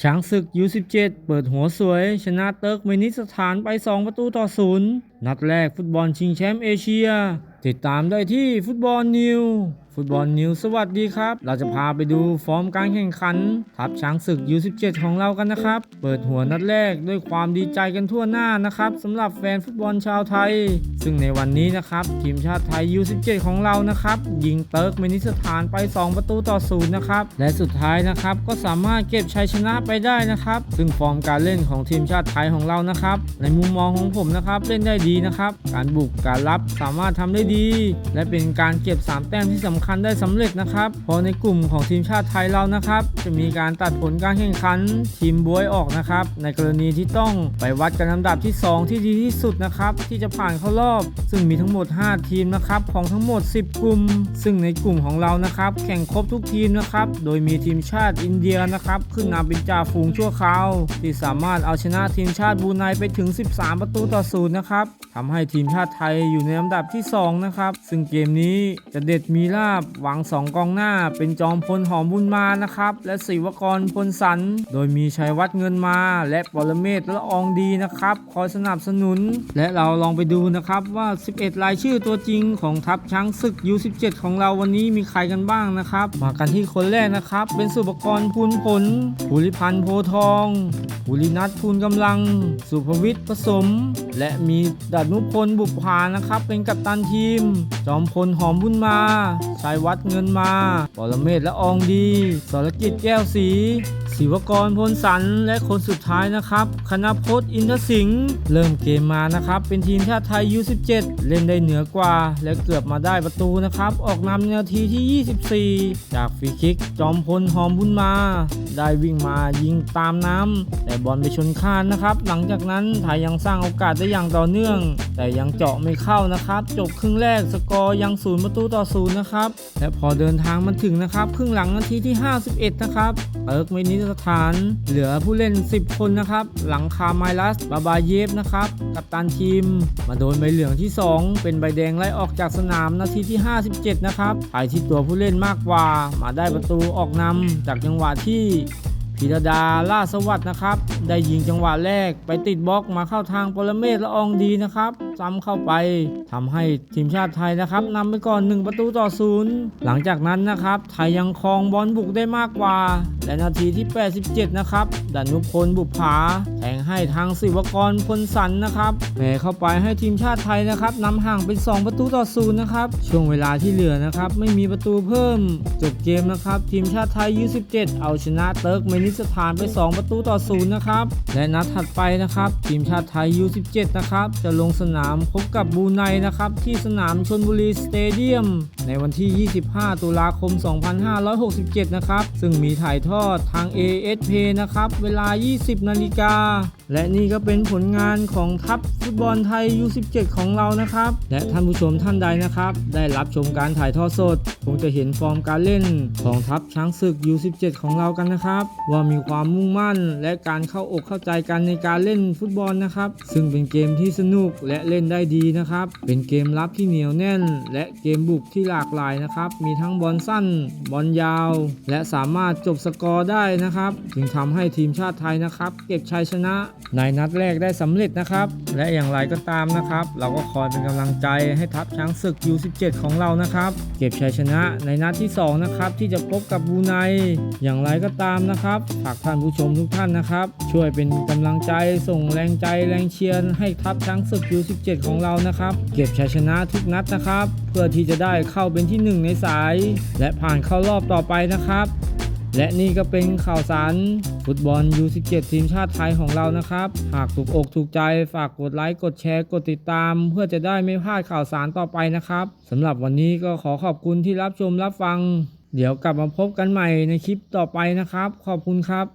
ช้างศึก U17 เปิดหัวสวย ชนะเติร์กเมนิสถานไป 2 ประตูต่อศูนย์ นัดแรกฟุตบอลชิงแชมป์เอเชีย ติดตามได้ที่ฟุตบอลนิว ฟุตบอลนิวสวัสดีครับ เราจะพาไปดูฟอร์มการแข่งขัน ทัพช้างศึก U17 ของเรากันนะครับ เปิดหัวนัดแรกด้วยความดีใจกันทั่วหน้านะครับสำหรับแฟนฟุตบอลชาวไทย ซึ่งในวันนี้นะครับทีมชาติไทย U17 ของเรานะครับยิงเติร์กเมนิสถานไป 2 ประตูต่อศูนย์นะครับและสุดท้ายนะครับก็สามารถเก็บชัยชนะไปได้นะครับ ซึ่งฟอร์มการเล่นของทีมชาติไทยของเรานะครับในมุมมองของผมนะครับเล่นได้ดีนะครับ การบุกการรับสามารถทำได้ดี และเป็นการเก็บ 3 แต้มที่สำคัญได้สำเร็จนะครับเพราะในกลุ่มของทีมชาติไทยเรานะครับ จะมีการตัดผลการแข่งขันทีมบวยออกนะครับ ในกรณีที่ต้องไปวัดกันลำดับที่ 2 ที่ดีที่สุดนะครับ ที่จะผ่านเข้ารอบ ซึ่งมีทั้งหมด 5 ทีมนะครับของทั้งหมด 10 กลุ่ม ซึ่งในกลุ่มของเรานะครับ แข่งครบทุกทีมนะครับโดยมีทีมชาติอินเดียนะครับขึ้นนำเป็นจ่าฝูงชั่วคราว ที่สามารถเอาชนะทีมชาติบูไนไปถึง 13 ประตูต่อศูนย์นะครับทำให้ทีมชาติไทยอยู่ในลำดับที่ 2 นะครับ ซึ่งเกมนี้จะเด็ดมีลาบหวัง 2 กองหน้า เป็นจอมพลหอมบุญมานะครับ และศิวกรพลสัน โดยมีชัยวัฒน์เงินมา และปรเมศละอองดีนะครับ คอยสนับสนุน และเราลองไปดูนะครับว่า 11 รายชื่อตัวจริงของทัพช้างศึก U17 ของเราวันนี้มีใครกันบ้างนะครับ มากันที่คนแรกนะครับ เป็นสุปกรณ์พูนผลภูริพันธ์โพทองภูรินัทพูนกำลัง สุภวิทย์ผสม และมีดานุพลบุปผานะครับ เป็นกัปตันทีม จอมพลหอมบุญมาชายวัดเงินมาปรเมศและอองดีสรกิจแก้วสี ศิวกรพลสันและคนสุดท้ายนะครับคณพจน์อินทสิงห์เริ่มเกมมานะครับ เป็นทีมชาติไทย U17 เล่นได้เหนือกว่า และเกือบมาได้ประตูนะครับ ออกนำในนาทีที่ 24 จากฟรีคิก จอมพลหอมบุญมา ได้วิ่งมายิงตามน้ำแต่บอลไปชนคานนะครับ หลังจากนั้นไทยยังสร้างโอกาสได้อย่างต่อเนื่อง แต่ยังเจาะไม่เข้านะครับ จบครึ่งแรกสกอร์ยังศูนย์ประตูต่อศูนย์นะครับและพอเดินทางมาถึงนะครับครึ่งหลังนาทีที่ 51 นะครับเอิร์กเมนิสถานเหลือผู้เล่น 10 คนนะครับ หลังคาไมลัส บาบาเยฟนะครับ กับตันทีม มาโดนใบเหลืองที่ 2 เป็นใบแดงไล่ออกจากสนามนาทีที่ 57 นะครับไทยที่ตัวผู้เล่นมากกว่า มาได้ประตูออกนำจากจังหวะที่พิรดาล่าสวัสด์นะครับ ได้ยิงจังหวะแรกไปติดบล็อกมาเข้าทางปรเมศละอองดีนะครับ ซ้ำเข้าไปทำให้ทีมชาติไทยนะครับนำไปก่อน 1 ประตูต่อศูนย์หลังจากนั้นนะครับ ไทยยังครองบอลบุกได้มากกว่า และนาทีที่ 87 นะครับดานุพลบุปผาแทงให้ทางศิวกรพลสันนะครับแหมเข้าไปให้ทีมชาติไทยนะครับนำห่างเป็น 2 ประตูต่อศูนย์นะครับ ช่วงเวลาที่เหลือนะครับ ไม่มีประตูเพิ่ม จบเกมนะครับ ทีมชาติไทย U17 เอาชนะเติร์กเมนิสถานไป 2 ประตูต่อศูนย์นะครับ และนัดถัดไปนะครับ ทีมชาติไทย U17 นะครับ จะลงสนามพบกับบูไนนะครับ ที่สนามชนบุรีสเตเดียม ในวันที่ 25 ตุลาคม 2567 นะครับ ซึ่งมีถ่ายทอดทาง ASP นะครับ เวลา 20 นาฬิกาและนี่ก็เป็นผลงานของทัพฟุตบอลไทย U17 ของเรานะครับ และท่านผู้ชมท่านใดนะครับ ได้รับชมการถ่ายทอดสด คงจะเห็นฟอร์มการเล่นของทัพช้างศึก U17 ของเรากันนะครับ ว่ามีความมุ่งมั่น และการเข้าอกเข้าใจกันในการเล่นฟุตบอลนะครับ ซึ่งเป็นเกมที่สนุกและเล่นได้ดีนะครับ เป็นเกมรับที่เหนียวแน่น และเกมบุกที่หลากหลายนะครับ มีทั้งบอลสั้น บอลยาว และสามารถจบสกอร์ได้นะครับ จึงทำให้ทีมชาติไทยนะครับ เก็บชัยชนะในนัดแรกได้สำเร็จนะครับ และอย่างไรก็ตามนะครับ เราก็คอยเป็นกำลังใจให้ทัพช้างศึก U17 ของเรานะครับ เก็บชัยชนะในนัดที่สองนะครับ ที่จะพบกับบรูไนอย่างไรก็ตามนะครับฝากท่านผู้ชมทุกท่านนะครับ ช่วยเป็นกำลังใจส่งแรงใจแรงเชียร์ให้ทัพช้างศึก U17 ของเรานะครับ เก็บชัยชนะทุกนัดนะครับ เพื่อที่จะได้เข้าเป็นที่หนึ่งในสาย และผ่านเข้ารอบต่อไปนะครับ และนี่ก็เป็นข่าวสารฟุตบอล U17 ทีมชาติไทยของเรานะครับ หากถูกอกถูกใจฝากกดไลค์ กดแชร์ กดติดตาม เพื่อจะได้ไม่พลาดข่าวสารต่อไปนะครับสำหรับวันนี้ก็ขอขอบคุณที่รับชมรับฟัง เดี๋ยวกลับมาพบกันใหม่ในคลิปต่อไปนะครับ ขอบคุณครับ